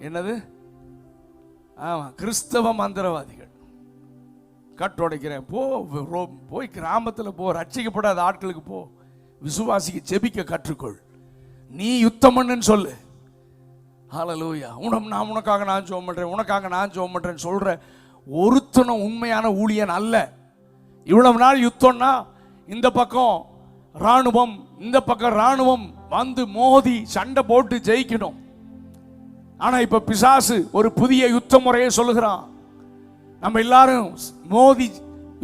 என்னது? ஆமாம் கிறிஸ்தவ மந்திரவாதிகள். கட்டுடைக்கிறேன். போ ரோ- போய் கிராமத்தில் போ ரட்சிக்கப்படாத ஆட்களுக்கு போ. விசுவாசிக்கு ஜெபிக்க கற்றுக்கொள். நீ யுத்தம் பண்ணுன்னு சொல்லு. ஹலலூயா உனம் நான் உனக்காக நான் ஜோம் பண்ணுறேன் உனக்காக நான் ஜோம் பண்ணுறேன்னு சொல்கிற ஒருத்தனும் உண்மையான ஊழியன் அல்ல. இவ்வளவு நாள் யுத்தம்னா இந்த பக்கம் ராணுவம் இந்த பக்கம் ராணுவம் வந்து மோதி சண்டை போட்டு ஜெயிக்கணும். ஆனால் இப்போ பிசாசு ஒரு புதிய யுத்த முறையை சொல்லுகிறான். நம்ம எல்லாரும் மோதி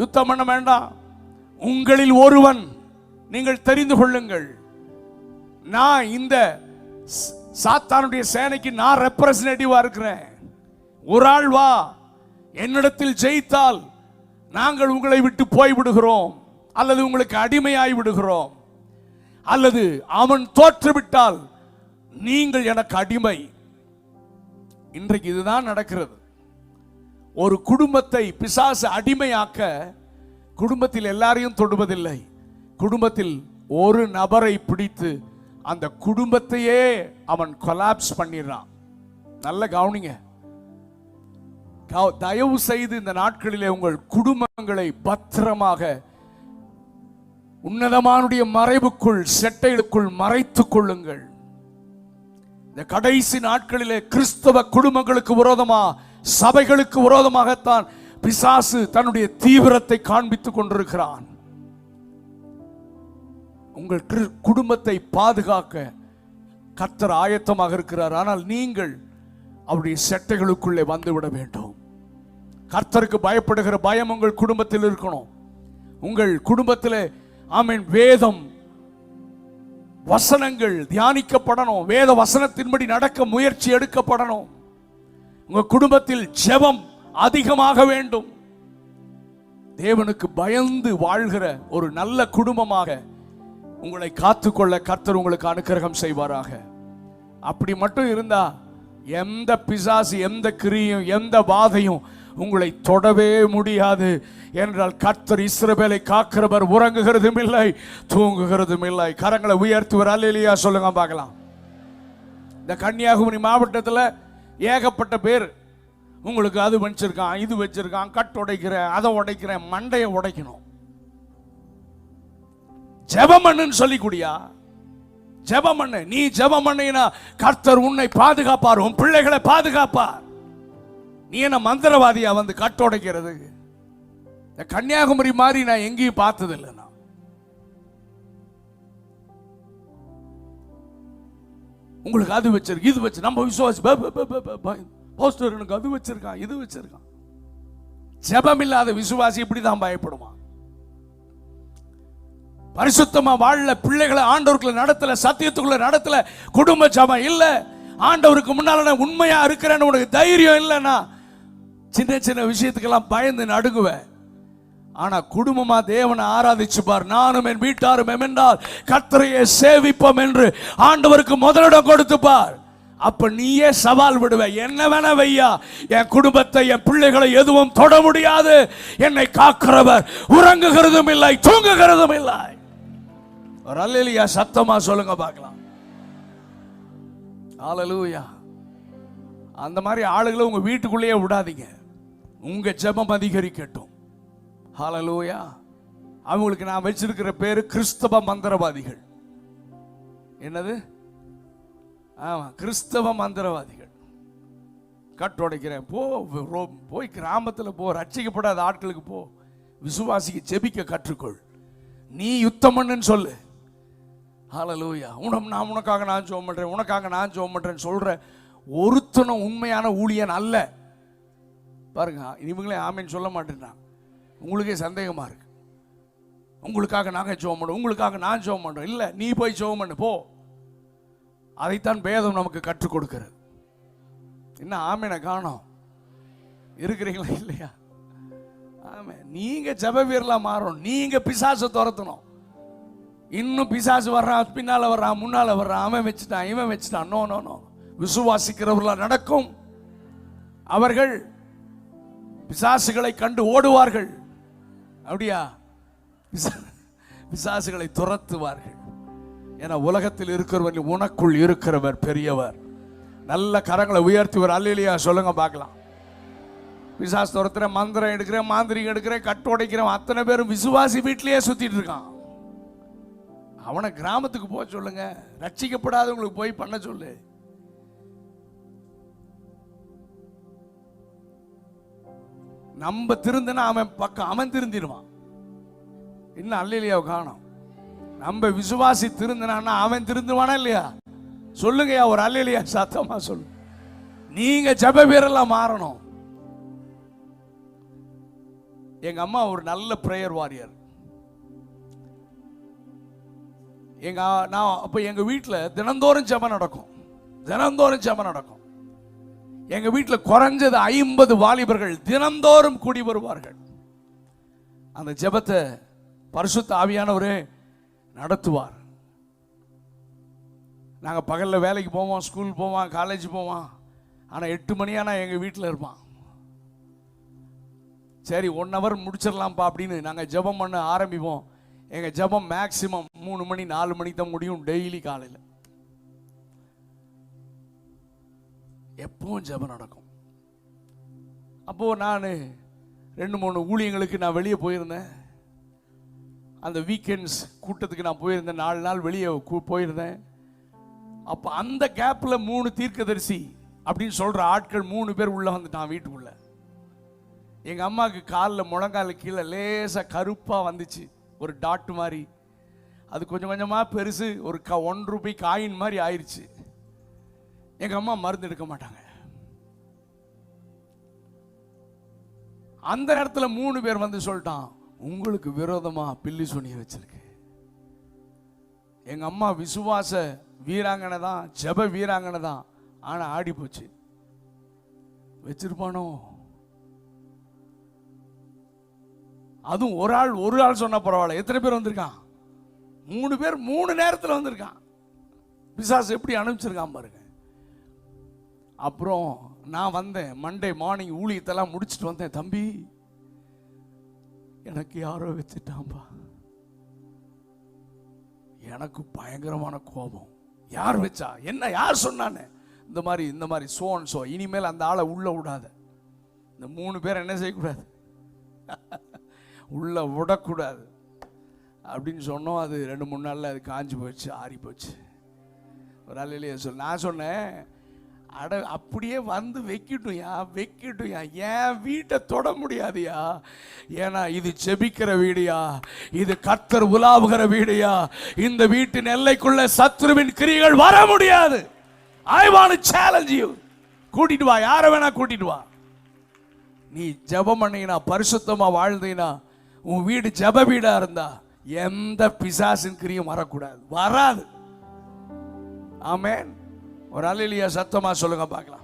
யுத்தம் பண்ண வேண்டாம். உங்களில் ஒருவன் நீங்கள் தெரிந்து கொள்ளுங்கள். நான் இந்த சாத்தானுடைய சேனைக்கு நான் ரெப்ரசன்டேட்டிவா இருக்கிறேன். ஒரு ஆள் வா என்னிடத்தில் ஜெயித்தால் நாங்கள் உங்களை விட்டு போய் விடுகிறோம் அல்லது உங்களுக்கு அடிமையாய் விடுகிறோம். அல்லது அவன் தோற்றுவிட்டால் நீங்கள் எனக்கு அடிமை. இன்றைக்கு இதுதான் நடக்கிறது. ஒரு குடும்பத்தை பிசாசு அடிமையாக்க குடும்பத்தில் எல்லாரையும் தொடுவதில்லை. குடும்பத்தில் ஒரு நபரை பிடித்து அந்த குடும்பத்தையே அவன் கொலாப்ஸ் பண்ணிடுறான். நல்ல கவனிங்க. தயவு செய்து இந்த நாட்களிலே உங்கள் குடும்பங்களை பத்திரமாக உன்னதமானுடைய மறைவுக்குள் செட்டைகளுக்குள் மறைத்துக் கொள்ளுங்கள். இந்த கடைசி நாட்களிலே கிறிஸ்தவ குடும்பங்களுக்கு விரோதமா சபைகளுக்கு விரோதமாகத்தான் பிசாசு தன்னுடைய தீவிரத்தை காண்பித்துக் கொண்டிருக்கிறான். உங்கள் குடும்பத்தை பாதுகாக்க கர்த்தர் ஆயத்தமாக இருக்கிறார். ஆனால் நீங்கள் அவருடைய செட்டைகளுக்குள்ளே வந்துவிட வேண்டும். கர்த்தருக்கு பயப்படுகிற பயம் உங்கள் குடும்பத்தில் இருக்கணும். உங்கள் குடும்பத்தில் ஆமீன் வேதம் வசனங்கள் தியானிக்கப்படணும். வேத வசனத்தின்படி நடக்க முயற்சி எடுக்கப்படணும். உங்க குடும்பத்தில் ஜெபம் அதிகமாக வேண்டும். தேவனுக்கு பயந்து வாழ்கிற ஒரு நல்ல குடும்பமாக உங்களை காத்துக்கொள்ள கர்த்தர் உங்களுக்கு அனுக்கிரகம் செய்வாராக. அப்படி மட்டும் இருந்தா எந்த பிசாசு எந்த கிரியும் எந்த பாதையும் உங்களை தொடவே முடியாது என்றால் கர்த்தர் இஸ்ரவேலை காக்கிறவர் உறங்குகிறதும் இல்லை தூங்குகிறதும் இல்லை. கரங்களை உயர்த்துவர். அல்லையா சொல்லுங்க பார்க்கலாம். இந்த கன்னியாகுமரி மாவட்டத்தில் ஏகப்பட்ட பேர் உங்களுக்கு அது வச்சிருக்கான் இது வச்சிருக்கான் கட் உடைக்கிறேன் அதை உடைக்கிறேன் மண்டையை உடைக்கணும். ஜெபம் சொல்லிக்கூடியா? சொல்லி நீ ஜெபம் கர்த்தர் உன்னை பாதுகாப்பார் உன் பிள்ளைகளை பாதுகாப்பார். நீ என்ன மந்திரவாதியா வந்து கட்டுடைக்கிறது? இந்த கன்னியாகுமரி மாதிரி நான் எங்கேயும் பார்த்ததில்லை நான். உங்களுக்கு அது வச்சிருக்கு இது வச்சு நம்ம விசுவாசி போஸ்டர் எனக்கு அது வச்சிருக்கான் இது வச்சிருக்கான் ஜபம் இல்லாத விசுவாசி இப்படிதான் பயப்படுவான் பரிசுத்தமா வாழல பிள்ளைகளை ஆண்டவருக்குள்ள நடத்தல சத்தியத்துக்குள்ள நடத்தல குடும்ப ஜபம் இல்ல. ஆண்டவருக்கு முன்னால நான் உண்மையா இருக்கிறேன்னு உனக்கு தைரியம் இல்லைன்னா சின்ன சின்ன விஷயத்துக்கெல்லாம் பயந்து நடுங்குவேன். ஆனா குடும்பமா தேவனை ஆராதிச்சு பார். நானும் என் வீட்டாரும் எமென்றால் கத்தரையை சேவிப்போம் என்று ஆண்டவருக்கு முதலிடம் கொடுத்து பார். அப்ப நீயே சவால் விடுவ. என்ன வேணா வையா. என் குடும்பத்தை என் பிள்ளைகளை எதுவும் தொட முடியாது. என்னை காக்கிறவர் உறங்குகிறதும் இல்லை தூங்குகிறதும் இல்லை. ஒரு அல்லையா சத்தமா சொல்லுங்க பார்க்கலாம். ஹalleluya அந்த மாதிரி ஆளுகளை உங்க வீட்டுக்குள்ளேயே விடாதீங்க. உங்க ஜபம் அதிகரிக்கட்டும். ஹலலோயா அவங்களுக்கு நான் வச்சிருக்கிற பேரு கிறிஸ்தவ மந்திரவாதிகள். என்னது? ஆமா கிறிஸ்தவ மந்திரவாதிகள். கட்டுடைக்கிறேன் போ ரோ- போய் கிராமத்தில் போ ரட்சிக்கப்படாத ஆட்களுக்கு போ. விசுவாசிக்கு ஜெபிக்க கற்றுக்கொள். நீ யுத்தம் பண்ணுன்னு சொல்லு. ஹalleluya உனம் நான் உனக்காக நான் ஜெபம் பண்ணுறேன் உனக்காக நான் ஜெபம் பண்ணுறேன்னு சொல்கிற ஒருத்தனும் உண்மையான ஊழியன் அல்ல. பாருங்க இவங்களே ஆமேன்னு சொல்ல மாட்டேன்றான். உங்களுக்கே சந்தேகமா இருக்கு. உங்களுக்காக நாங்கள் ஜெபம் பண்ணுறோம் உங்களுக்காக நான் ஜெபம் பண்ணுறோம் இல்லை நீ போய் ஜெபம் பண்ணு போ. அதைத்தான் பேதம் நமக்கு கற்றுக் கொடுக்கிறது. என்ன ஆமேனை காணோம்? இருக்கிறீங்களா இல்லையா? ஆமே நீங்க ஜெப மாறணும். நீங்க பிசாசை துரத்தணும். இன்னும் பிசாசு வர்றான் பின்னால வர்றான் முன்னால வர்றான். அவன் வச்சுட்டான் இவன் வச்சுட்டான். No no no. விசுவாசிக்கிறவர்களா நடக்கும். அவர்கள் பிசாசுகளை கண்டு ஓடுவார்கள். அப்படியா? பிசாசுகளை துரத்துவார்கள். என உலகத்தில் இருக்கிறவர் உனக்குள் இருக்கிறவர் பெரியவர். நல்ல கரங்களை உயர்த்திவர். அல்லையா சொல்லுங்க பார்க்கலாம். பிசாஸ் துரத்துறேன் மந்திரம் எடுக்கிறேன் மாந்திரிகம் எடுக்கிறேன் கட்டு உடைக்கிறேன். அத்தனை பேரும் விசுவாசி வீட்டிலேயே சுத்திட்டு இருக்கான். அவனை கிராமத்துக்கு போக சொல்லுங்க. ரட்சிக்கப்படாதவங்களுக்கு போய் பண்ண சொல்லு. நம்ம திருந்தினா அவன் பக்கம் அவன் திருந்திடுவான். இன்னும் அல்லையா காணும். நம்ம விசுவாசி திருந்தினான்னா அவன் திருந்துவானா இல்லையா? சொல்லுங்கய்யா ஒரு அல்லையா சத்தமா சொல்லு. நீங்க ஜப வீரெல்லாம் மாறணும். எங்க அம்மா ஒரு நல்ல பிரேயர் வாரியர் எங்க நான் அப்ப எங்க வீட்டில் தினந்தோறும் ஜெபம் நடக்கும். தினந்தோறும் ஜெபம் நடக்கும். எங்க வீட்டில் குறைஞ்சது ஐம்பது வாலிபர்கள் தினந்தோறும் கூடி வருவார்கள். அந்த ஜெபத்தை பரிசுத்த ஆவியானவரே நடத்துவார். நாங்கள் பகலில் வேலைக்கு போவோம் ஸ்கூல் போவோம் காலேஜ் போவோம். ஆனால் எட்டு மணியானா எங்கள் வீட்டில் இருப்பான். சரி ஒன் ஹவர் முடிச்சிடலாம்ப்பா அப்படின்னு நாங்கள் ஜெபம் பண்ண ஆரம்பிப்போம். எங்கள் ஜெபம் மேக்சிமம் மூணு மணி நாலு மணிக்கு தான் முடியும் டெய்லி காலையில். எப்பவும் ஜெபம் நடக்கும். அப்போது நான் ரெண்டு மூணு ஊழியங்களுக்கு நான் வெளியே போயிருந்தேன். அந்த வீக்கெண்ட்ஸ் கூட்டத்துக்கு நான் போயிருந்தேன். நாலு நாள் வெளியே போயிருந்தேன். அப்போ அந்த கேப்பில் மூணு தீர்க்கதரிசி அப்படின்னு சொல்கிற ஆட்கள் மூணு பேர் உள்ளே வந்துட்டான் வீட்டுக்குள்ளே. எங்கள் அம்மாவுக்கு காலில் முழங்கால கீழே லேசாக கருப்பாக வந்துச்சு. ஒரு டாட் மாதிரி. அது கொஞ்சம் கொஞ்சமாக பெருசு ஒரு க ஒன் ரூபி காயின் மாதிரி ஆயிடுச்சு எங்க அம்மா மருந்து எடுக்க மாட்டாங்க. அந்த நேரத்தில் மூணு பேர் வந்து சொல்லிட்டான் உங்களுக்கு விரோதமா பில்லி சுனிய வச்சிருக்கு. எங்க அம்மா விசுவாச வீராங்கனை தான் ஜப வீராங்கனை தான் ஆனா ஆடி போச்சு. வச்சிருப்பானோ? அதுவும் ஒரு ஆள் ஒரு ஆள் சொன்னா பரவாயில்ல. எத்தனை பேர் வந்திருக்கான்? மூணு பேர் மூணு நேரத்தில் வந்திருக்கான். பிசாசு எப்படி அனுப்பிச்சிருக்கான் பாருங்க. அப்புறம் நான் வந்தேன். மண்டே மார்னிங் ஊழியத்தெல்லாம் முடிச்சிட்டு வந்தேன். தம்பி எனக்கு யாரோ வச்சுட்டாம்பா எனக்கு பயங்கரமான கோபம். யார் வச்சா? என்ன யார் சொன்னானே? இந்த மாதிரி இந்த மாதிரி சோன் சோ இனிமேல் அந்த ஆளை உள்ள விடாத. இந்த மூணு பேர் என்ன செய்யக்கூடாது? உள்ள விடக்கூடாது. அப்படின்னு சொன்னோம். அது ரெண்டு மூணு நாளில் அது காஞ்சி போச்சு ஆறி போச்சு ஒரு ஆள் இல்லையே சொல் நான் சொன்னேன் அட அப்படியே வந்து வைக்கட்டும்யா வைக்கட்டும்யா. என் வீட்டை தொட முடியாதுயா. ஏன்னா இது செபிக்கிற வீடுயா. இது கர்த்தர் உலாவுகிற வீடுயா. இந்த வீட்டின் எல்லைக்குள்ள சத்ருவின் கிரிகள் வர முடியாது. ஐ வாண்ட் சேலஞ்ச் யூ கூட்டிட்டு வா யாரை வேணா கூட்டிட்டு வா. நீ ஜெபம் பண்ணீங்கன்னா பரிசுத்தமா வாழ்ந்தீங்கன்னா உன் வீடு ஜெப வீடா இருந்தா எந்த பிசாசின் கிரியும் வரக்கூடாது. வராது. ஆமேன் ஒரு அலையிலியா சத்தமாக சொல்லுங்க பார்க்கலாம்.